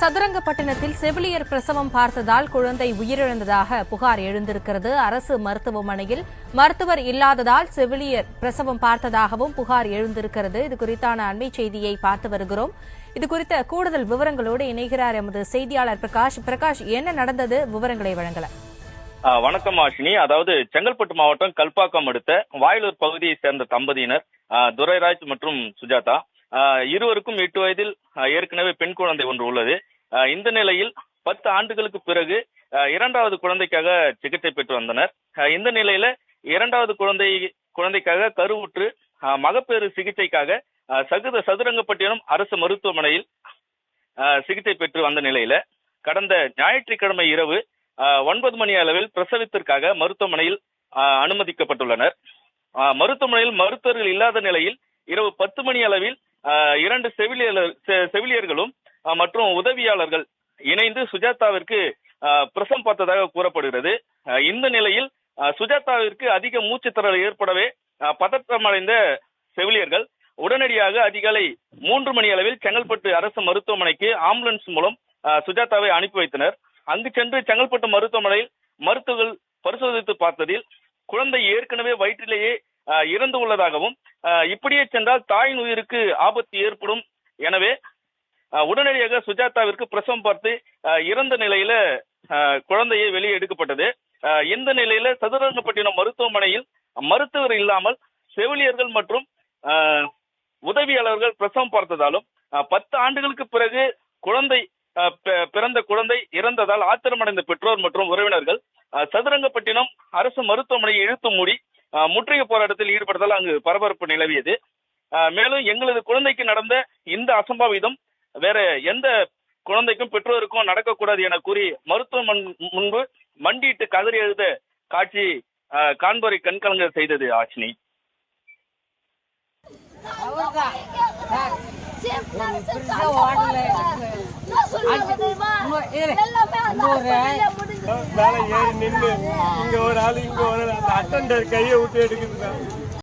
சதுரங்கப்பட்டினத்தில் செவிலியர் பிரசவம் பார்த்ததால் குழந்தை உயிரிழந்ததாக புகார் எழுந்திருக்கிறது. அரசு மருத்துவமனையில் மருத்துவர் இல்லாததால் செவிலியர் பிரசவம் பார்த்ததாகவும் புகார் எழுந்திருக்கிறது. இது குறித்தான அண்மை செய்தியை பார்த்து வருகிறோம். இது குறித்த கூடுதல் விவரங்களோடு இணைகிறார் எமது செய்தியாளர் பிரகாஷ். பிரகாஷ் என்ன நடந்தது? விவரங்களை வழங்கலாம். வணக்கம் ஆஷினி. அதாவது செங்கல்பட்டு மாவட்டம் கல்பாக்கம் அடுத்த வாயிலூர் பகுதியை சேர்ந்த தம்பதியினர் துரைராஜ் மற்றும் சுஜாதா. இருவருக்கும் எட்டு வயதில் ஏற்கனவே பெண் குழந்தை ஒன்று உள்ளது. இந்த நிலையில் பத்து ஆண்டுகளுக்கு பிறகு இரண்டாவது குழந்தைக்காக சிகிச்சை பெற்று வந்தனர். இந்த நிலையில இரண்டாவது குழந்தை குழந்தைக்காக கருவுற்று மகப்பேறு சிகிச்சைக்காக சகுத சதுரங்கப்பட்டினம் அரசு மருத்துவமனையில் சிகிச்சை பெற்று வந்த நிலையில கடந்த ஞாயிற்றுக்கிழமை இரவு ஒன்பது மணி அளவில் பிரசவத்திற்காக மருத்துவமனையில் அனுமதிக்கப்பட்டுள்ளனர். மருத்துவமனையில் மருத்துவர்கள் இல்லாத நிலையில் இரவு பத்து மணி அளவில் இரண்டு செவிலியர் செவிலியர்களும் மற்றும் உதவியாளர்கள் இணைந்து சுஜாதாவிற்கு பிரசம் பார்த்ததாக கூறப்படுகிறது. இந்த நிலையில் சுஜாதாவிற்கு அதிக மூச்சு மூச்சுத்திறல் ஏற்படவே பதற்றமடைந்த செவிலியர்கள் உடனடியாக அதிகாலை மூன்று மணி அளவில் செங்கல்பட்டு அரசு மருத்துவமனைக்கு ஆம்புலன்ஸ் மூலம் சுஜாதாவை அனுப்பி வைத்தனர். அங்கு சென்று செங்கல்பட்டு மருத்துவமனையில் மருத்துவர்கள் பரிசோதித்து பார்த்ததில் குழந்தை ஏற்கனவே வயிற்றிலேயே இறந்து உள்ளதாகவும் இப்படியே சென்றால் தாயின் உயிருக்கு ஆபத்து ஏற்படும். எனவே உடனடியாக சுஜாதாவிற்கு பிரசவம் பார்த்து இறந்த நிலையில குழந்தையை வெளியே எடுக்கப்பட்டது. இந்த நிலையில சதுரங்கப்பட்டினம் மருத்துவமனையில் மருத்துவர் இல்லாமல் செவிலியர்கள் மற்றும் உதவியாளர்கள் பிரசவம் பார்த்ததாலும் பத்து ஆண்டுகளுக்கு பிறகு குழந்தை பிறந்த குழந்தை இறந்ததால் ஆத்திரமடைந்த பெற்றோர் மற்றும் உறவினர்கள் சதுரங்கப்பட்டினம் அரசு மருத்துவமனையை இழுத்து மூடி முற்றுகை போராட்டத்தில் ஈடுபட்டதால் அங்கு பரபரப்பு நிலவியது. மேலும் எங்களது குழந்தைக்கு நடந்த இந்த அசம்பாவிதம் வேற எந்த குழந்தைக்கும் பெற்றோருக்கும் நடக்கக்கூடாது என கூறி மருத்துவ முன்பு மண்டியிட்டு கதறி எழுத காட்சி காண்போரை கண்கலங்க செய்தது ஆச்சினி மேல ஏறி நின்னு இங்க ஒரு ஆளு இங்க ஒரு ஆளு. அந்த அட்டண்டர் கையை விட்டு எடுக்குதுதான்